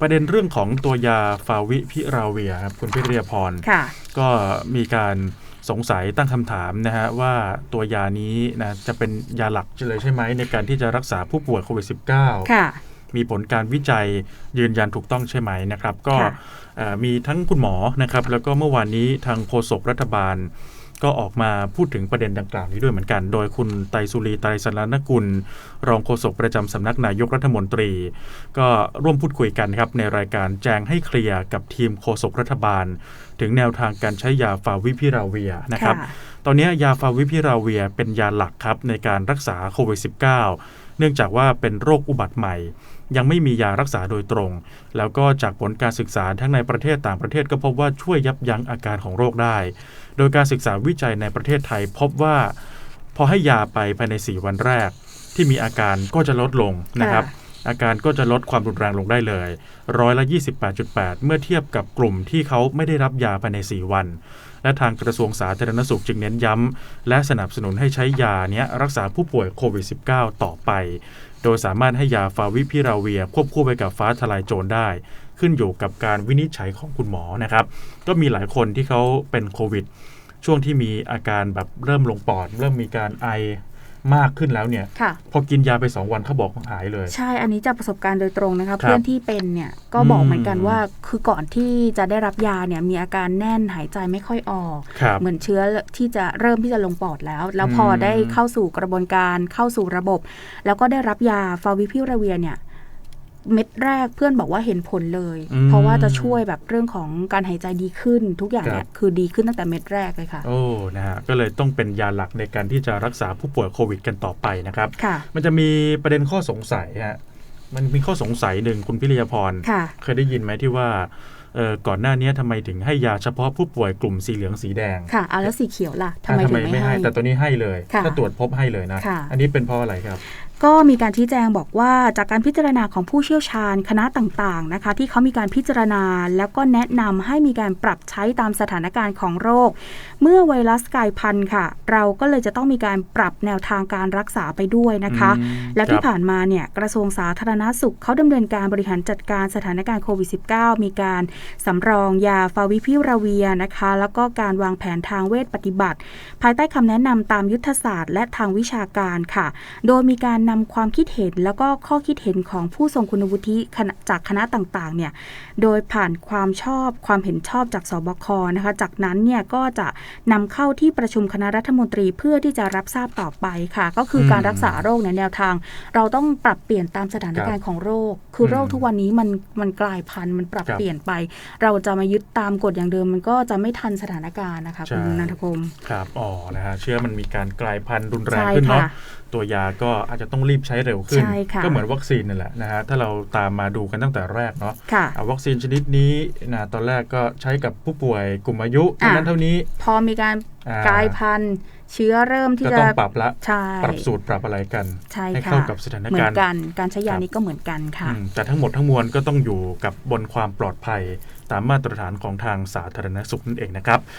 ประเด็นเรื่องของตัวยาฟาวิพิราเวียครับคุณพิริยพรค่ะก็มีการสงสัยตั้งคำถามนะฮะว่าตัวยานี้นะจะเป็นยาหลักเลยใช่ไหมในการที่จะรักษาผู้ป่วยโควิด -19 ค่ะมีผลการวิจัยยืนยันถูกต้องใช่ไหมนะครับ ก็ค่ะเอ่อมีทั้งคุณหมอนะครับ แล้วก็เมื่อวานนี้ทางโฆษกรัฐบาล ก็ออกมาพูดถึงประเด็นดังกล่าวนี้ด้วยเหมือนกัน โดยคุณไตรสุรีไตรสรณกุล รองโฆษกประจำสำนักนายกรัฐมนตรี ก็ร่วมพูดคุยกันครับในรายการแจงให้เคลียร์กับทีมโฆษกรัฐบาล ถึงแนวทางการใช้ยาฟาวิพิราเวียนะครับค่ะตอนนี้ยาฟาวิพิราเวียเป็นยาหลักครับในการรักษาโควิด -19 เนื่องจากว่าเป็นโรคอุบัติใหม่ ยังไม่มียารักษาโดยตรง แล้วก็จากผลการศึกษาทั้งในประเทศต่างประเทศก็พบว่าช่วยยับยั้งอาการของโรคได้ โดยการศึกษาวิจัยในประเทศไทยพบว่า พอให้ยาไปภายใน 4 วันแรก ที่มีอาการก็จะลดลงนะครับ อาการก็จะลดความรุนแรงลงได้เลยร้อยละ 28.8 เมื่อเทียบกับกลุ่มที่เขาไม่ได้รับยาภายใน 4 วัน และทางกระทรวงสาธารณสุขจึงเน้นย้ำ และสนับสนุนให้ใช้ยาเนี้ยรักษาผู้ป่วยโควิด -19 ต่อไป โดยสามารถให้ยาฟาวิพิราเวียควบคู่ไปกับฟ้าทลายโจรได้ ขึ้นอยู่กับการวินิจฉัยของคุณหมอนะครับ ก็มีหลายคนที่เขาเป็นโควิดช่วงที่มีอาการแบบเริ่มลงปอด เริ่มมีการไอ มากขึ้นแล้วเนี่ยค่ะพอกินยาไป 2 วันเขาบอกหายเลย ใช่ อันนี้จากประสบการณ์โดยตรงนะคะครับเพื่อนที่เป็นเนี่ยก็บอกอืมเหมือนกันว่าคือก่อนที่จะได้รับยาเนี่ยมีอาการแน่นหายใจไม่ค่อยออกครับเหมือนเชื้อที่จะเริ่มที่จะลงปอดแล้ว แล้วพออมได้เข้าสู่กระบวนการเข้าสู่ระบบ แล้วก็ได้รับยาฟาวิพิราเวียเนี่ย เม็ดแรกเพื่อนบอกว่าเห็นผลเลยอืมเพราะว่าจะช่วยแบบเรื่องของการหายใจดีขึ้นทุกอย่างเนี่คยรับคือดีขึ้นตั้งแต่เม็ดแรกเลยค่ะ โอ้นะฮะก็เลยต้องเป็นยาหลักในการที่จะรักษาผู้ป่วยโควิดกันต่อไปนะครับค่ะมันจะมีประเด็นข้อสงสัยฮะมันมีข้อสงสัยหนึ่งคุณพิริยพรค่ะเคยได้ยินไหมที่ว่าเอ่อก่อนหน้านี้ทำไมถึงให้ยาเฉพาะผู้ป่วยกลุ่มสีเหลืองสีแดง ค่ะเอาแล้วสีเขียวล่ะทำอะไมถึงไม่ให้ แต่ตัวนี้ให้เลยค่ะถ้าตรวจพบให้เลยนะค่ะอันนี้เป็นเพราะอะไรครับก็มีการชี้แจงบอกว่าจากการพิจารณาของผู้เชี่ยวชาญคณะต่างๆนะคะ ที่เขามีการพิจารณาแล้วก็แนะนำให้มีการปรับใช้ตามสถานการณ์ของโรค เมื่อไวรัสกลายพันธุ์ค่ะ เราก็เลยจะต้องมีการปรับแนวทางการรักษาไปด้วยนะคะอืมและคที่รับผ่านมาเนี่ยกระทรวงสาธารณาสุขเขาดำเนินการบริหารจัดการสถานการณ์โควิด -19 มีการสำรองยาฟาวิพิราเวียนะคะ แล้วก็การวางแผนทางเวชปฏิบัติ ภายใต้คำแนะนำตามยุทธศาสตร์ และทางวิชาการค่ะ โดยมีการนำความคิดเห็นแล้วก็ข้อคิดเห็นของผู้ทรงคุณวุฒิคณะจากคณะต่างๆเนี่ยโดยผ่านความชอบความเห็นชอบจากสบคนะคะ จากนั้นเนี่ยก็จะนำเข้าที่ประชุมคณะรัฐมนตรีเพื่อที่จะรับทราบต่อไปค่ะ ก็คืออมการรักษาโรคในแนวทาง เราต้องปรับเปลี่ยนตามสถานการณ์ของโรค คืออมโรคทุกวันนี้มันมันกลายพันธุ์มันปรับครับเปลี่ยนไป เราจะมายึดตามกฎอย่างเดิม มันก็จะไม่ทันสถานการณ์นะคะใช่คุณนันทพงศ์ครับอ๋อนะฮะเชื้อมันมีการกลายพันธุ์รุนแรงใช่ขึ้นเนาะค่ะตัวยาก็อาจจะต้องรีบใช้เร็วขึ้นใช่ค่ะก็เหมือนวัคซีนนั่นแหละนะฮะถ้าเราตามมาดูกันตั้งแต่แรกเนาะค่ะอะวัคซีนชนิดนี้นะตอนแรกก็ใช้กับผู้ป่วยกลุ่มอายุเท่านั้นอะเท่านี้ พอมีการอ่กลายพันธุ์เชื้อเริ่มที่ก็จะต้องปรับละใช่ปรับสูตรปรับอะไรกันใช่ให้ค่ะเข้ากับสถานเหมือการนณ์กัน การใช้ยาครับนี้ก็เหมือนกันค่ะอืมแต่ทั้งหมดทั้งมวลก็ต้องอยู่กับบนความปลอดภัย ตามมาตรฐานของทางสาธารณสุขนั่นเองนะครับ